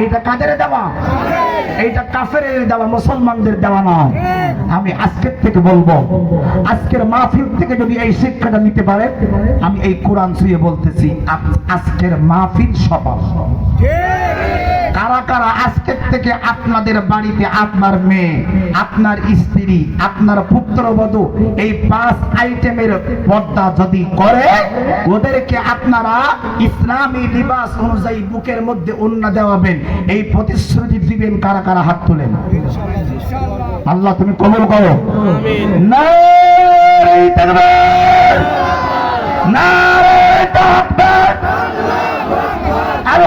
এইটা কাদের দেওয়া? এইটা কাফের দেওয়া, মুসলমানদের দেওয়া নয়। আমি আজকের থেকে বলব, আজকের মাহফিল থেকে যদি এই শিক্ষাটা নিতে পারে, আমি এই কোরআন ছুঁয়ে বলতেছি আজকের মাহফিল সফল। কারা কারা আজকের থেকে আপনাদের বাড়িতে আপনার মেয়ে, আপনার স্ত্রী, আপনার পুত্রবধূ এই পাঁচ আইটেমের পর্দা যদি করে, ওদেরকে আপনারা ইসলামী লিবাস অনুযায়ী বুকের মধ্যে অন্য দেওয়াবেন। এই প্রতিশ্রুতি দিবেন কারা কারা হাত তোলেন? আল্লাহ তুমি কবল করো। নারে তাকবীর! নারে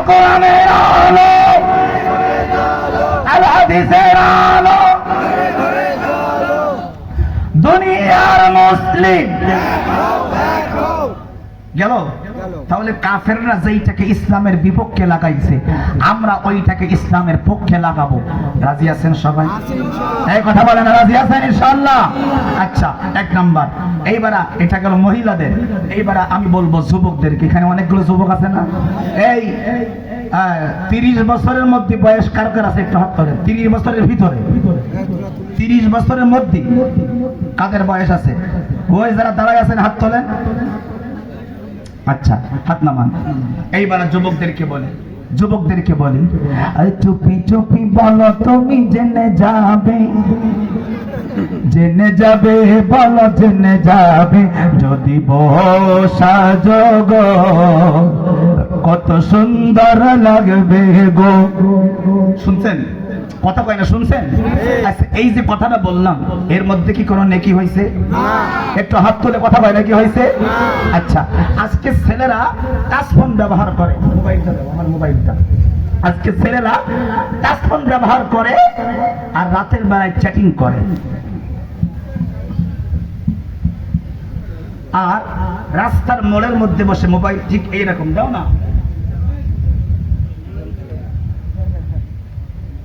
কোরআনের আল। হাদিসের আলো। দুনিয়ার মুসলিম। গেল? তাহলে কাফেররা যেইটাকে ইসলামের বিপক্ষে লাগাইছে, আমরা ওইটাকে ইসলামের পক্ষে লাগাবো। রাজি আছেন সবাই? এই কথা বলেন, রাজি আছেন ইনশাআল্লাহ? আচ্ছা এক নাম্বার। এইবার এটা গেল মহিলাদের। এইবার আমি বলব যুবকদেরকে। এখানে অনেকগুলো যুবক আছে না? এই তিরিশ বছরের মধ্যে বয়স কার কার আছে একটু হাত তিরিশ বছরের ভিতরে। তিরিশ বছরের মধ্যে। কাদের বয়স আছে? যারা দাঁড়ায় আছেন, হাত তোলেন। আচ্ছা হাত নামান। এইবার যুবকদেরকে বলে। যুবকদেরকে বলে, আরে চুপি চুপি বলো তুমি জেনে যাবে। জেনে যাবে, বলো জেনে যাবে। যদি বসা যোগ কত সুন্দর লাগবে গো। শুনছেন? কথা কয় না, শুনছেন? আচ্ছা এই যে কথাটা বললাম, এর মধ্যে কি কোনো নেকি হয়েছে? একটু হাত তুলে কথা বলে নাকি হয়েছে? আচ্ছা আজকে ছেলেরা টাচ ফোন ব্যবহার করে। মোবাইলটা আমার মোবাইলটা। আজকে ছেলেরা টাচ ফোন ব্যবহার করে আর রাতের বেলায় চ্যাটিং করে। আর রাস্তার মোড়ের মধ্যে বসে মোবাইল ঠিক এইরকম, দাও না।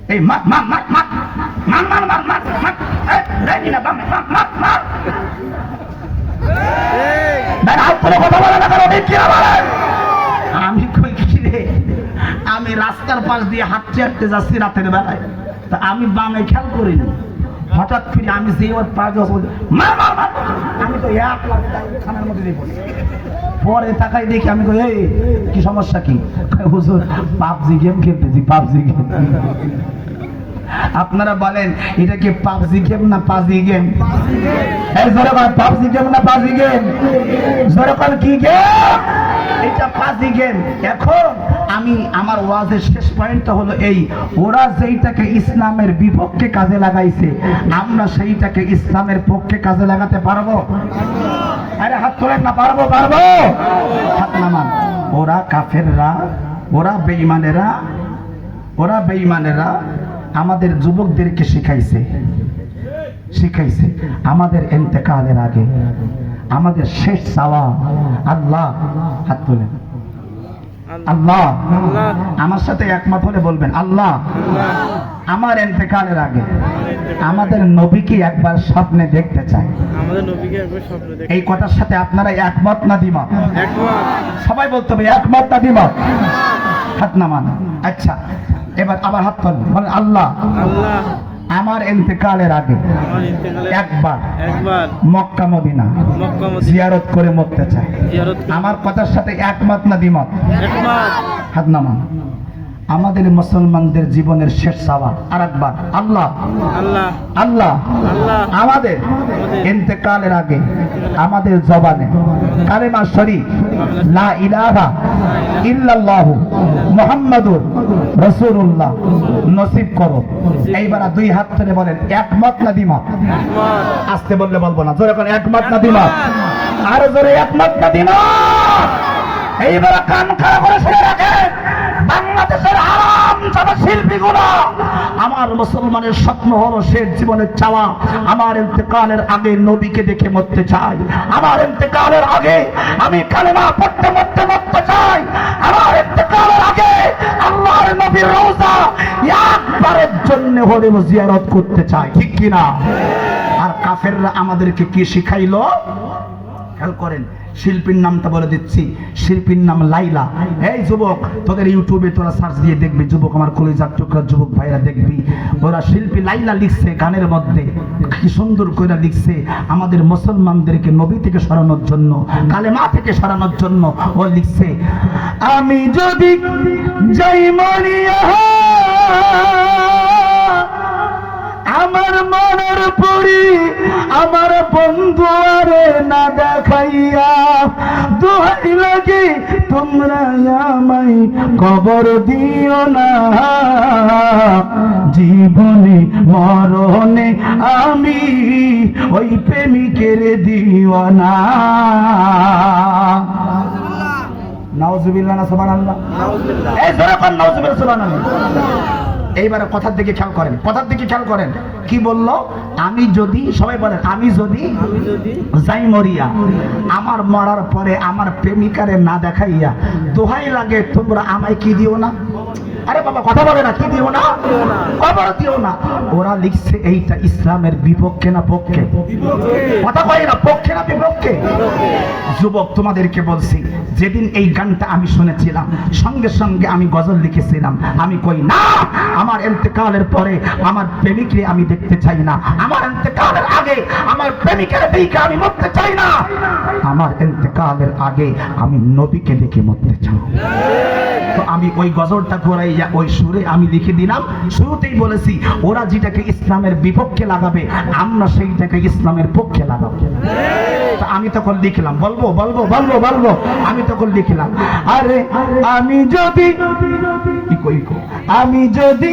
এই মার মার মার মার মার মার মার মার মার এই, রেডি না বাম মার মার মার বের হাত তুলে কথা বলে না কেন ঠিক বলেন আমি কই কি রে আমি রাস্তার পাশ দিয়ে হাঁটতে হাঁটতে যাচ্ছি রাতের বেলায় তা আমি বামে খেয়াল করিনি হঠাৎ ফিরে আমি সেই ওর পা দিয়ে মার মার মার আমি তো এক লাখ খানার মধ্যে দিয়ে পড়ি পরে তাকাই দেখি আমি কই, এই, কি সমস্যা কি? হুজুর, পাবজি গেম খেলতেছি, পাবজি গেম। আপনারা বলেন, এটা কি পাবজি গেম না পাজি গেম এই জোরে বল পাবজি গেম না পাজি গেম জোরে বল, কি গেম এটা পাজি গেম এখন আমি, আমার ওয়াজের শেষ পয়েন্টটা হলো এই, ওরা যেইটাকে ইসলামের বিপক্ষে কাজে লাগাইছে, আমরা সেইটাকে ইসলামের পক্ষে কাজে লাগাতে পারব? আরে হাত তোলেন না, পারব পারব। হাত নামান। ওরা কাফেররা, ওরা বেঈমানেরা ওরা বেঈমানেরা আমাদের যুবকদেরকে শিখাইছে। শিখাইছে। আমাদের এন্তেকালের আগে। আমাদের শেষ চাওয়া। আল্লাহ হাত তোলেন। আল্লাহ আমার সাথে একমত হলে বলবেন আল্লাহ আমার এন্তেকালের আগে আমাদের নবীকে একবার স্বপ্নে দেখতে চাই। এই কথার সাথে আপনারা একমত না একবার সবাই বলতে হবে একমত না দ্বিমত? হাত নামান। আচ্ছা। এবার আবার হাত তোলেন বলেন আল্লাহ আল্লাহ। আমার ইন্তেকালের আগে একবার একবার মক্কা মদিনা জিয়ারত করে মরতে চাই। আমার কথার সাথে একমত না দ্বিমত? হাত নামান। আমাদের মুসলমানদের জীবনের শেষ চাওয়া আর একবার আল্লাহ। আল্লাহ। আমাদের ইন্তেকালের আগে আমাদের জবানে কালেমা শরীফ লা ইলাহা ইল্লাল্লাহু মুহাম্মাদুর রাসূলুল্লাহ নসিব করো। এইবার দুই হাত ধরে বলেন একমত না দ্বিমত? একবার আসতে বললে বলব না জোরে করে একমত না দ্বিমত? আর জোরে একমত না দ্বিমত? এইবার কান খাড়া করে শুনে রাখেন। বাংলাদেশের আরাম যারা আমার মুসলমানের স্বপ্ন হলো সে জীবনের চাওয়া। আমার ইন্তেকালের আগে নবীকে দেখে মরতে চাই। আমার ইন্তেকালের আগে আমি কালেমা পড়তে, মরতে মরতে চাই। আমার ইন্তেকালের আগে আল্লাহর নবীর রওজা একবারের জন্য হলে জিয়ারত করতে চাই। ঠিক কিনা? আর কাফেররা আমাদেরকে কি শিখাইলো? খেয়াল করেন, শিল্পীর নামটা বলে দিচ্ছি, শিল্পীর নাম লাইলা। এই যুবক, তোদের ইউটিউবে তোরা সার্চ দিয়ে দেখবি, যুবক আমার কলিজার টুকরা, যুবক ভাইরা দেখবি। ওরা শিল্পী লাইলা লিখছে গানের মধ্যে, কি সুন্দর করে লিখছে আমাদের মুসলমানদেরকে নবী থেকে সরানোর জন্য, কালেমা থেকে সরানোর জন্য, ও লিখছে, আমি যদি যাই মরিয়া, আমার মনের পরি, আমার বন্ধু আরে না দেখাইয়া দোহাই লাগে তোমরা আমায় কবর দিও না। জীবনে মরণে আমি ওই প্রেমিকের দিও না নাউজুবিল্লাহ না সুবহানাল্লাহ? এই কর নাউজুবিল্লাহ সুবহানাল্লাহ। এইবারে কথার দিকে খেয়াল করেন, কথার দিকে খেয়াল করেন। কি বলল? আমি যদি, সবাই বলেন, আমি যদি যাই মরিয়া আমার মরার পরে আমার প্রেমিকারে না দেখাইয়া দোহাই লাগে, তোমরা আমায় কি দিও না? আরে বাবা, কথা বলে না, কি দিও না। খবর দিও না। ওরা লিখছে, এইটা ইসলামের বিপক্ষে না পক্ষে? কথা কয় না, পক্ষে না বিপক্ষে? যুবক, তোমাদেরকে বলছি যেদিন এই গানটা আমি শুনেছিলাম, সঙ্গে সঙ্গে আমি গজল লিখেছিলাম। আমি কই, না, আমার এতেকালের পরে আমার প্রেমিকরে আমি দেখতে চাই না। আমার এতেকালের আগে, আমার প্রেমিকের দিকে আমি মরতে চাই না। আমার এতেকালের আগে আমি নবীকে দেখে মরতে চাই। আমি ওই গজলটা ঘোরাইয়া ওই সুরে আমি লিখে দিলাম। শুরুতেই বলেছি, ওরা যেটাকে ইসলামের বিপক্ষে লাগাবে, আমরা সেইটাকে ইসলামের পক্ষে লাগাবো। আমি তখন লিখলাম, বলব বলব বলব বলব। আমি তখন লিখলাম আরে আমি যদি আমি যদি